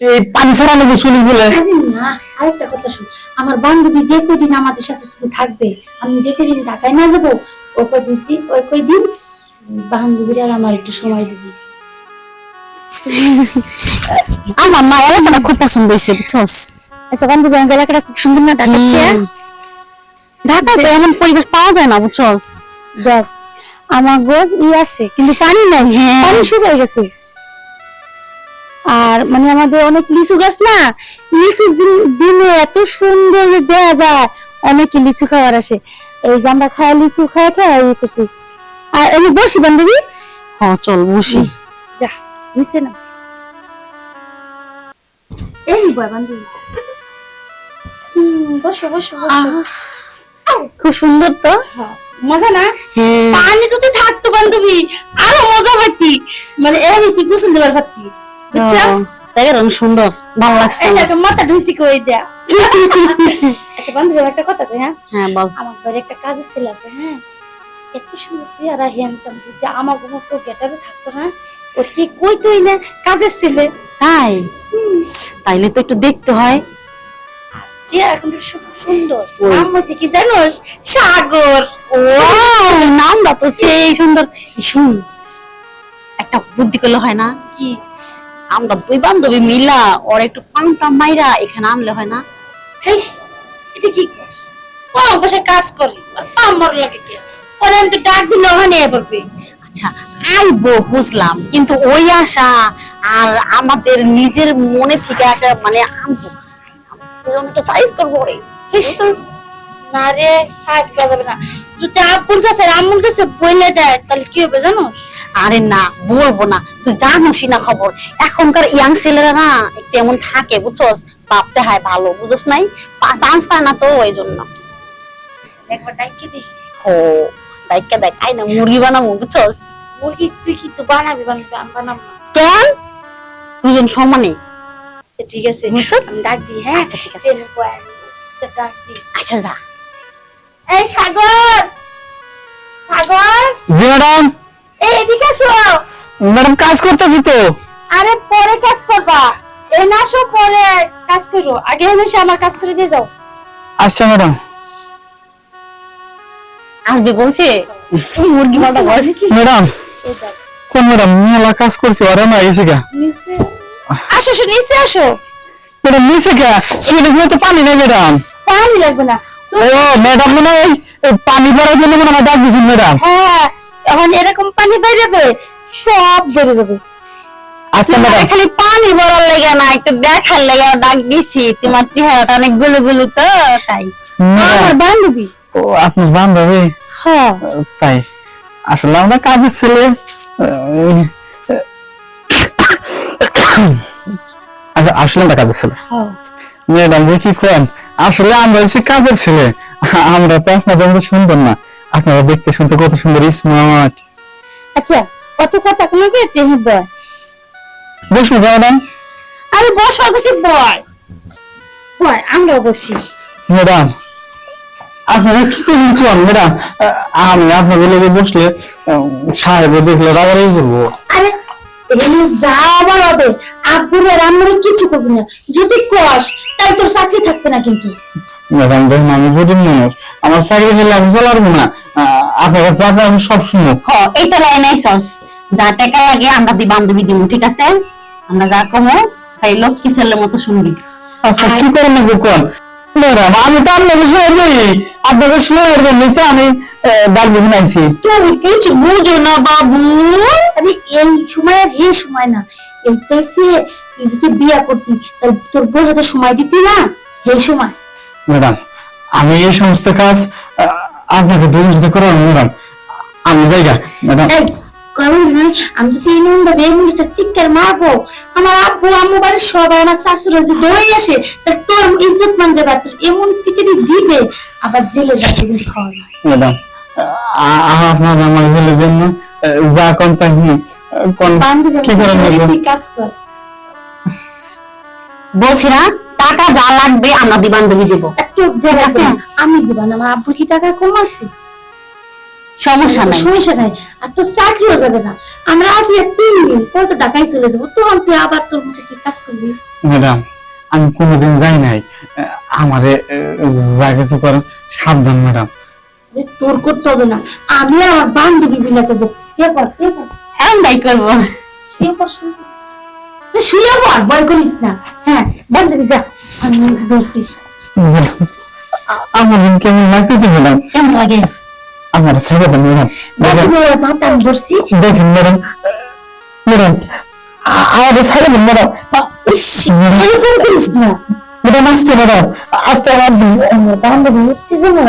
এই পানি ছাড়ানো গোসলি বলে না আরেকটা কথা শুন। আমার বান্ধবী যে কদিন আমাদের সাথে থাকবে আমি যে কদিন ঢাকায় না যাব ওই কদিন ওই কদিন বান্ধবীরা আর আমার একটু সময় দিবি। আমার মা এলাকাটা খুব পছন্দ হয়েছে বুঝছস? আচ্ছা বান্ধবী আমার এলাকাটা খুব সুন্দর না? ঢাকার চেয়ে? ঢাকায় এমন পরিবেশ পাওয়া যায় না বুঝছস? দেখ আমার গোজ ই আছে কিন্তু পানি নাই। হ্যাঁ। পানি শুকিয়ে গেছে। আর মানে আমাদের অনেক লিচু গাছ না লিচু দিন- এত সুন্দর দেয়া যায় অনেকে লিচু খাওয়ার আসে। এই যে আমরা খাই লিচু খাই খাই এই করছি। আর আমি বসি বান্ধবী? হ চল বসি। যা নিচে না এই বয় বান্ধবী। হুম, বসো বসো বসো। খুব সুন্দর তো। হ্যাঁ, মজা না? হ্যাঁ। পানি যদি থাকতো বান্ধবী আরও মজা পাইতি। মানে এই তুই গোসল দেওয়ার পারতি। বুঝছ? জায়গাটা অনেক সুন্দর ভালো লাগছে এই আমার। দেখো, মাথা ঢুসি কই দেয়া? আচ্ছা বান্ধবী একটা কথা কই হ্যাঁ? হ্যাঁ বল। আমার ঘরে একটা কাজের ছেলে আছে হ্যাঁ? এত সুন্দর চেহারা হ্যান্ডসাম যদি আমার মতো গেটাবে থাকতো না ওর কি কই তুই না কাজের ছেলে? তাই? তাইলে তো একটু দেখতে হয়। চেহারা কিন্তু খুব সুন্দর। নাম হচ্ছে কি জানোস? সাগর। ও নামটা তো সেই সুন্দর। শুন একটা বুদ্ধি করলে হয় না? কি? আমরা দুই বান্ধবী মিলা, ওর একটু পাংটা মাইরা এখানে আনলে হয় না। কি বসে কাজ করে আর পাম্বর লাগে কে? ওরে তো ডাক দিলে ওখানে পড়বে আচ্ছা আইবো, বুঝলাম, কিন্তু ওই আশা আর আমাদের নিজের মনে থেকে একটা মানে আনব। সাইজ করব রে। না রে সাজ করা যাবে না। যদি আব্বুর কাছে আম্মুর কাছে বইলে দেয় তাহলে কি হবে জানো? আরে না বলব না। তুই জানোসই না খবর? এখনকার ইয়াং ছেলেরা না একটু এমন থাকে বুঝছস? ভাবতে হয় ভালো নাই? চান্স পায় না তো ওই জন্য। একবার ডাইকে দেখি ও দেখ দেখ আই না মুরগি বানাবো বুঝছস? মুরগি তুই কি তো বানাবি বানাবি আমি বানাবো কেন দুজন সমানে? ঠিক আছে বুঝছস? ডাক দিই হ্যাঁ? আচ্ছা, ঠিক আছে। আচ্ছা যা। এই সাগর! সাগর! জি ম্যাডাম। এই এদিকে আসো। ম্যাডাম কাজ করতেছি তো। আরে পরে কাজ করবা। এই না আসো পরে কাজ করো আগে এসে আমার কাজ করে দিয়ে যাও। আচ্ছা ম্যাডাম। আসবে বলছে? মুরগি বানাবো ম্যাডাম কোন ম্যাডাম মেলা কাজ করছি ওরা না এসে গা। নিচে। আসো আসো নিচে আসো। ম্যাডাম নিচে গা তো পানি নেই ম্যাডাম। পানি লাগবে না। ও ম্যাডাম মনে হয় পানি জন্য মনে হয় ডাক দিয়েছেন ম্যাডাম হ্যাঁ এখন এরকম পানি বেরোবে সব বেড়ে যাবে। আচ্ছা ম্যাডাম খালি পানি ভরার লেগে না একটু দেখার লেগে ডাক দিছি তোমার চেহারাটা অনেকগুলো গুলো তো তাই। আমার বান্ধবী। ও আপনার বান্ধবী? হ্যাঁ। তাই আসলে আমরা কাজের ছেলে। আচ্ছা, আসলে আমরা কাজের ছেলে। হ্যাঁ। ম্যাডাম যে কি করেন আসলে আমরা হচ্ছে কাজের ছেলে। আমরা তো আপনাদের মতো সুন্দর না। আপনারা দেখতে শুনতে কত সুন্দর স্মার্ট আচ্ছা কত কথা কোনো পেতে হবে বসবো ম্যাডাম। আরে বস কিছু বল বল আমরা বসি। ম্যাডাম আপনারা কি করবেন কোন ম্যাডাম আমি আপনাদের লোকে বসলে সাহেব দেখলে রাগারাগি করব। এখানে যা আবার হবে আর কিছু করবি না। যদি কস তাহলে তোর চাকরি থাকবে না কিন্তু। ম্যাডাম দেখুন আমি গরিব মানুষ আমার চাকরি হলে আমি চলাবো না। আপনারা আমি সব শুনো হ এই তো লাইন আইসস যা টাকা লাগে আমরা দি বান্ধবী দিব ঠিক আছে? আমরা যা কমো তাই লক্ষ্মী ছেলের মতো শুনবি। আচ্ছা কি করে নেব কোন? ম্যাডাম আমি তো আপনাকে সময় দিই। আপনাকে সময়ের জন্য তো আমি ডাল বুঝে তুমি কিছু বুঝো না বাবু। আরে এই সময় আর এই সময় না। এই তো সে তুই যদি বিয়া করতি তাহলে তোর বোন হাতে সময় দিতি না? এই সময়। ম্যাডাম আমি এই সমস্ত কাজ আহ, আপনাকে দুজন সাথে করাবো ম্যাডাম আমি জায়গা ম্যাডাম। কারণ আমি যদি এই নম্বর এই চিৎকার মারবো আমার আব্বু আম্মু বাড়ির সবাই আমার শাশুড়ি যদি দৌড়ে আসে তাহলে তোর ইজ্জত মান যাবে তোর এমন পিটানি দিবে আবার জেলে যাবে কিন্তু খাওয়া ম্যাডাম আপনার আমার ছেলের জন্য যা কোন তাই কোন কি করে নেব কাজ কর। বলছি না টাকা যা লাগবে আমরা দি বান্ধবী দিব। একটু দেখা আছে আমি দিবা না আমার আব্বুর কি টাকা কম আছে সমস্যা নাই। সমস্যা নাই। আর তোর চাকরিও যাবে না। আমরা আর তিন দিন পরে তো ঢাকায় চলে যাব। তখন তুই আবার তোর মতো কি কাজ করবি? ম্যাডাম আমি কোনোদিন যাই নাই। আমারে যা কিছু করেন সাবধান ম্যাডাম। তোর করতে হবে না। আমি আর আমার বান্ধবী মিলে করব। কর কর। হ্যাঁ তাই করব। শুয়ে পড় শুয়ে পড়। এ, শুয়ে পড় ভয় করিস না। হ্যাঁ বান্ধবী যা। আমি ধরছি। আমার কেমন লাগতেছে ম্যাডাম? কেমন লাগে? আমার ছেড়ে দেন ম্যাডাম। ম্যাডাম বান্ধবী ওর মাথা আমি ধরছি। দেখেন ম্যাডাম ম্যাডাম আমাদের ছেড়ে দেন ম্যাডাম। আ- ইস, ম্যাডাম, এরকম করিস না। ম্যাডাম আসতে ম্যাডাম আসতে আমার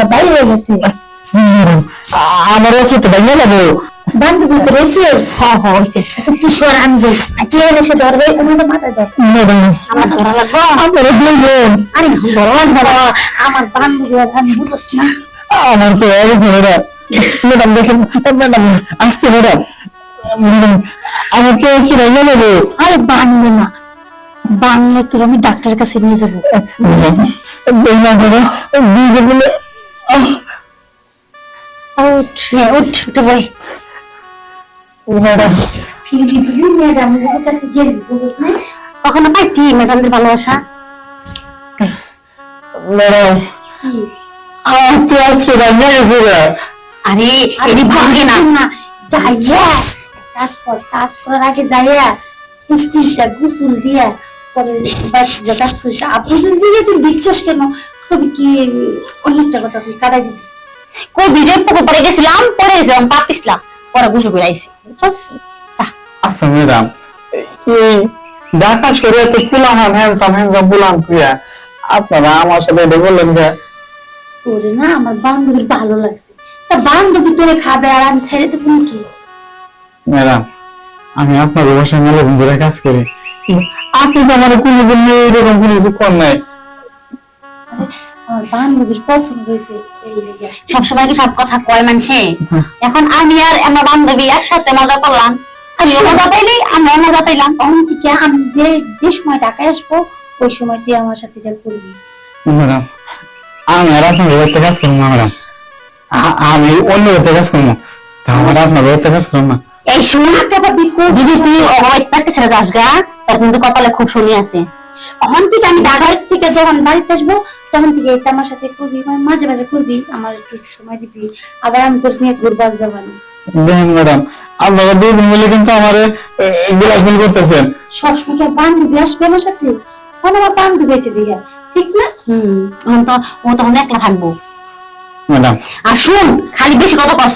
বাইরে গেছে। ম্যাডাম যাব বান্ধবী তো রয়েছে। হ্যাঁ হ্যাঁ হয়েছে তুই সর আমি যাই। চেয়ে এসে ধরবে ওনাদের মাথায় ধর। আমার ধরা লাগবো। আপনারা বলবেন আরে ধরা লাগবো। না। আমার বান্ধবী আমি বুঝছ না। আমার তো গেছে ম্যাডাম দেখেন ম্যাডাম আসতে ম্যাডাম ম্যাডাম আমার তো ভেঙে যাব আরে বাংলে না। বাংলা তোর আমি ডাক্তারের কাছে নিয়ে যাব। কখনো পাইতি ম্যাডামদের ভালোবাসা? ম্যাডাম আমার তো। আরে এটি ভাঙে না। না। যাইয়া কাজ কর কাজ করার আগে যাইয়া ফুসকুলটা গুসুল দিয়া পরে যা কাজ করিস। আপনি তো তুই দিচ্ছিস কেন? তবে কি অনেকটা কথা তুই কাটাই দিবি। কই ভিডিও পরে গেছিলাম পরে গেছিলাম পাপিসলাম পরে গুছো করে আইছি। বুঝছস? যা। আচ্ছা ম্যাডাম এই ঢাকা শহরে তো ফুলাহান হ্যান্ডসাম হ্যান্ডসাম ফুলাহান প্রিয়া। আপনারা আমার সাথে এটা বললেন যে না আমার বান্ধবীর ভালো লাগছে। তা বান্ধবী তোরে খাবে আর আমি ছেড়ে দেবো নাকি? ম্যাডাম আমি আপনার বাসায় মেলা দিন কাজ করি। আপনি তো আমার কোনোদিন এরকম কোনো কিছু কর নাই। আমার বান্ধবীর পছন্দ হয়েছে এই সব কি সব কথা কয় মানুষে? এখন আমি আর আমার বান্ধবী একসাথে মজা করলাম। আমি মজা পাইলি আমরা মজা পাইলাম। তখন থেকে আমি যে যে সময় ঢাকায় আসব ওই সময় তুই আমার সাথে এটা করবি। ম্যাডাম আমি আর আপনার কাজ করব ম্যাডাম। আ- আমি অন্য কাজ করব। আমার আপনার কাজ করব না। এই শুন পাবি দিদি তুই অবাই যাস গা। তোর কিন্তু কপালে খুব শুনি আছে। তখন থেকে আমি ঢাকায় থেকে যখন বাড়িতে আসব তখন থেকে আমার সাথে করবি মাঝে মাঝে করবি আমার একটু সময় দিবি। আবার আমি তোর নিয়ে ঘুরবার যাবানি দেখেন ম্যাডাম আপনারা মিলে কিন্তু আমার বিলাসবিল করতেছেন। সবসময় কি বান্ধবী আসবে আমার সাথে? আমার বান্ধবী এসে দিয়ে। ঠিক না? হুম তো ও তখন একলা থাকব। ম্যাডাম। আর শুন খালি বেশি কথা কস।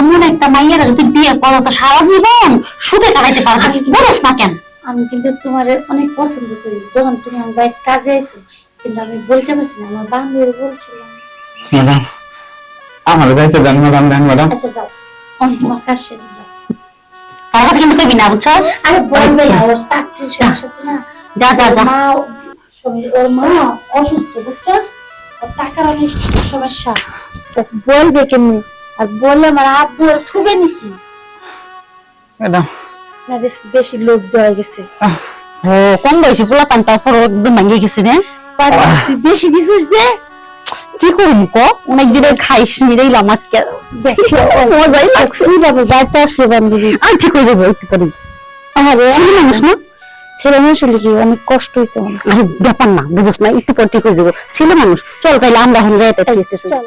এমন একটা মাইয়ারা যদি বিয়ে করো তো সারা জীবন সুখে কাটাইতে পারবে। বলস না কেন? আমি কিন্তু তোমার অনেক পছন্দ করি। যখন তুমি আমার বাড়ির কাজে এসো কিন্তু আমি বলতে পারছি না আমার বান্ধবী বলছিলাম ম্যাডাম আমার যাইতে দেন ম্যাডাম দেন ম্যাডাম। আচ্ছা যাও। আমি তোমার কাজ সেরে যাও। তার কাছে কিন্তু কইবি না বুঝছস? আরে বলবে আচ্ছা। না ওর চাকরি সমস্যা না। যা যা যা। মা ওর মা অসুস্থ বুঝছস? ওর টাকার অনেক সমস্যা ও বলবে কেমনি আর বললে আমার আব্বু ওর থুবে নাকি? ম্যাডাম। না রে, বেশি লোক দেওয়া গেছে। ও কম বয়সী পোলা একদম গেছে রে তুই বেশি দিছিস যে। কি করব কো? অনেক দিনে খাইস মিরাইলাম আজকে মজাই লাগছে। বাড়িতে আসছে বান্ধবী? আর ঠিক হয়ে যাব একটু করে ছেলে মানুষ না? ছেলে মানুষ হলে কি অনেক কষ্ট হয়েছে আরে ব্যাপার না বুঝছ না একটু পর ঠিক হয়ে যাব। ছেলে মানুষ চল কাইলে আমরা এখন গায়ে চল।